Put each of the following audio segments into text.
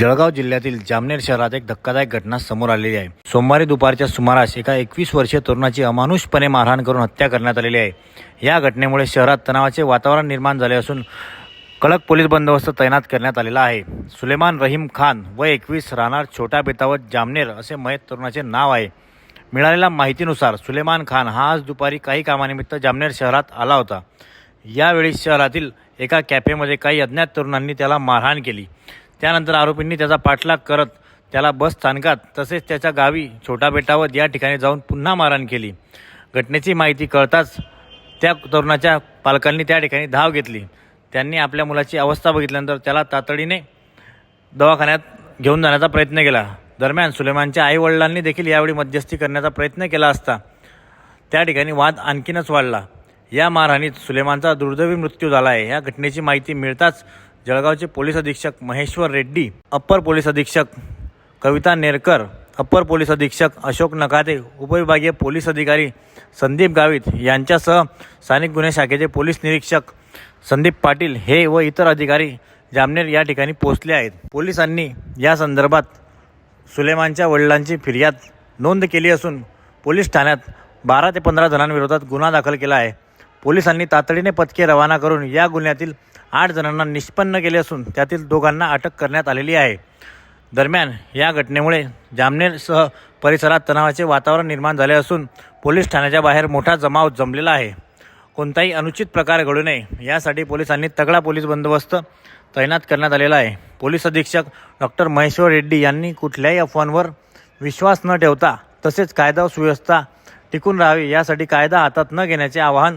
जळगाव जिल्ह्यातील जामनेर शहरात एक धक्कादायक घटना समोर आलेली आहे. सोमवारी दुपारच्या सुमारास एका एकवीस वर्षीय तरुणाची अमानुषपणे मारहाण करून हत्या करण्यात आलेली आहे. या घटनेमुळे शहरात तणावाचे वातावरण निर्माण झाले असून कडक पोलीस बंदोबस्त तैनात करण्यात आलेला आहे. सुलेमान रहीम खान व एकवीस राहणार छोटा बेतावत जामनेर असे मयत तरुणाचे नाव आहे. मिळालेल्या माहितीनुसार सुलेमान खान हा आज दुपारी काही कामानिमित्त जामनेर शहरात आला होता. यावेळी शहरातील एका कॅफेमध्ये काही अज्ञात तरुणांनी त्याला मारहाण केली. त्यानंतर आरोपींनी त्याचा पाठलाग करत त्याला बस स्थानकात तसेच त्याच्या गावी छोटा बेटावत या ठिकाणी जाऊन पुन्हा मारहाण केली. घटनेची माहिती कळताच त्या तरुणाच्या पालकांनी त्या ठिकाणी धाव घेतली. त्यांनी आपल्या मुलाची अवस्था बघितल्यानंतर त्याला तातडीने दवाखान्यात घेऊन जाण्याचा प्रयत्न केला. दरम्यान सुलेमानच्या आईवडिलांनी देखील यावेळी मध्यस्थी करण्याचा प्रयत्न केला असता. त्या ठिकाणी वाद आणखीनच वाढला. या मारहाणीत सुलेमानचा दुर्दैवी मृत्यू झाला आहे या घटनेची माहिती मिळताच जळगावचे पोलीस अधीक्षक महेश्वर रेड्डी अप्पर पोलीस अधीक्षक कविता नेरकर अप्पर पोलीस अधीक्षक अशोक नकाते उपविभागीय पोलीस अधिकारी संदीप गावित यांच्यासह स्थानिक गुन्हे शाखेचे पोलीस निरीक्षक संदीप पाटील हे व इतर अधिकारी जामनेर या ठिकाणी पोहोचले आहेत. पोलिसांनी या संदर्भात सुलेमानच्या वडिलांची फिर्याद नोंद केली असून पोलीस ठाण्यात बारा ते पंधरा जणांविरोधात गुन्हा दाखल केला आहे. पोलिसांनी तातडीने पथके रवाना करून या गुन्ह्यातील आठ जणांना निष्पन्न केले असून त्यातील दोघांना अटक करण्यात आलेली आहे. दरम्यान या घटनेमुळे जामनेरसह परिसरात तणावाचे वातावरण निर्माण झाले असून पोलीस ठाण्याच्या बाहेर मोठा जमाव जमलेला आहे. कोणताही अनुचित प्रकार घडू नये यासाठी पोलिसांनी तगडा पोलीस बंदोबस्त तैनात करण्यात आलेला आहे. पोलीस अधीक्षक डॉक्टर महेश्वर रेड्डी यांनी कुठल्याही अफवांवर विश्वास न ठेवता तसेच कायदा व सुव्यवस्था टिकून राहावी यासाठी कायदा हातात न घेण्याचे आवाहन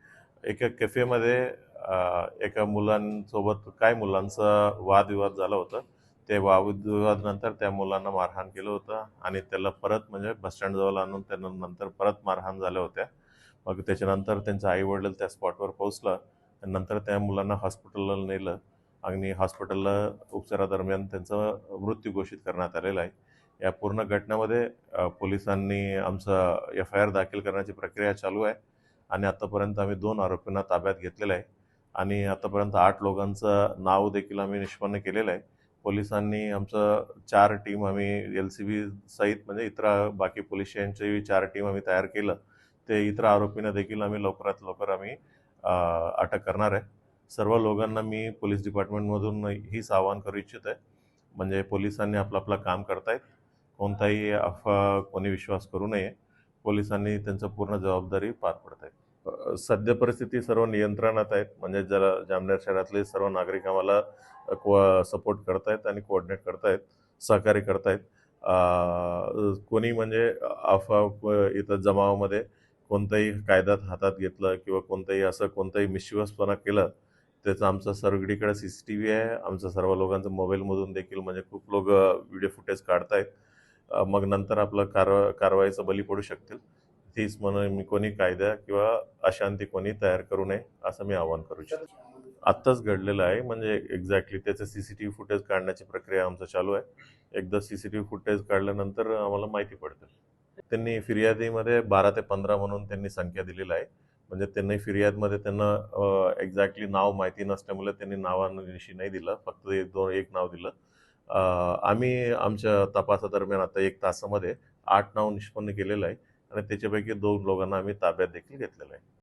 एका कॅफेमध्ये एका मुलांसोबत काय मुलांचा वादविवाद झाला होता ते वादविवादानंतर त्या मुलांना मारहाण केलं होतं आणि त्याला परत म्हणजे बसस्टँडजवळ आणून त्यांना नंतर परत मारहाण झाल्या होत्या. मग त्याच्यानंतर त्यांचं आईवडील त्या स्पॉटवर पोहोचलं आणि नंतर त्या मुलांना हॉस्पिटलला नेलं आणि हॉस्पिटलला उपचारादरम्यान त्यांचा मृत्यू घोषित करण्यात आलेला आहे. या पूर्ण घटनेमध्ये पोलिसांनी आमचं एफ आय आर दाखल करण्याची प्रक्रिया चालू आहे. आणि आतापर्यंत आम्ही दोन आरोपींना ताब्यात घेतलेलं आहे. आणि आतापर्यंत आठ लोकांचं नाव देखील आम्ही निष्पन्न केलेलं आहे. पोलिसांनी आमचं चार टीम आम्ही एल सी बी सहित म्हणजे इतर बाकी पोलीस स्टेशनची चार टीम आम्ही तयार केलं. ते इतर आरोपींना देखील आम्ही लवकरात लवकर आम्ही अटक करणार आहे. सर्व लोकांना मी पोलीस डिपार्टमेंटमधून हीच आवाहन करू इच्छित आहे. म्हणजे पोलिसांनी आपलं आपलं काम करतायत. कोणताही अफवा कोणी विश्वास करू नये. पोलिसांनी त्यांचं पूर्ण जबाबदारी पार पडत आहे. सद्य सध्या परिस्थिती सर्व नियंत्रणात आहेत. म्हणजे जरा जामनेर शहरातले सर्व नागरिक आम्हाला को सपोर्ट करतायत आणि कोऑर्डिनेट करतायत सहकार्य करतायत. कोणी म्हणजे अफवा इथं जमावामध्ये कोणताही कायद्यात हातात घेतलं किंवा कोणताही असं कोणताही मिशिवसपणा केलं त्याचं आमचं सर्वकडीकडे सी सी टी व्ही आहे. आमचं सर्व लोकांचं मोबाईलमधून देखील म्हणजे खूप लोक व्हिडिओ फुटेज काढतायत. मग नंतर आपलं कारवा कारवाईचं बली पडू शकतील. तीच म्हणून मी कोणी कायदा किंवा अशांती कोणी तयार करू नये असं मी आवाहन करू इच्छितो. आत्ताच घडलेलं आहे म्हणजे एक्झॅक्टली त्याचं C C T V footage काढण्याची प्रक्रिया आमचं चालू आहे. एकदा C C T V footage काढल्यानंतर आम्हाला माहिती पडते. त्यांनी फिर्यादीमध्ये बारा ते पंधरा म्हणून त्यांनी संख्या दिलेली आहे. म्हणजे त्यांनी फिर्यादमध्ये त्यांना एक्झॅक्टली नाव माहिती नसल्यामुळे त्यांनी नावानिशी नाही दिलं. फक्त एक दोन एक नाव दिलं. आम्ही आमच्या तपासादरम्यान आता एक तासामध्ये आठ नाव निष्पन्न केलेलं आहे आणि त्याच्यापैकी दोन लोकांना आम्ही ताब्यात देखील घेतलेलं आहे.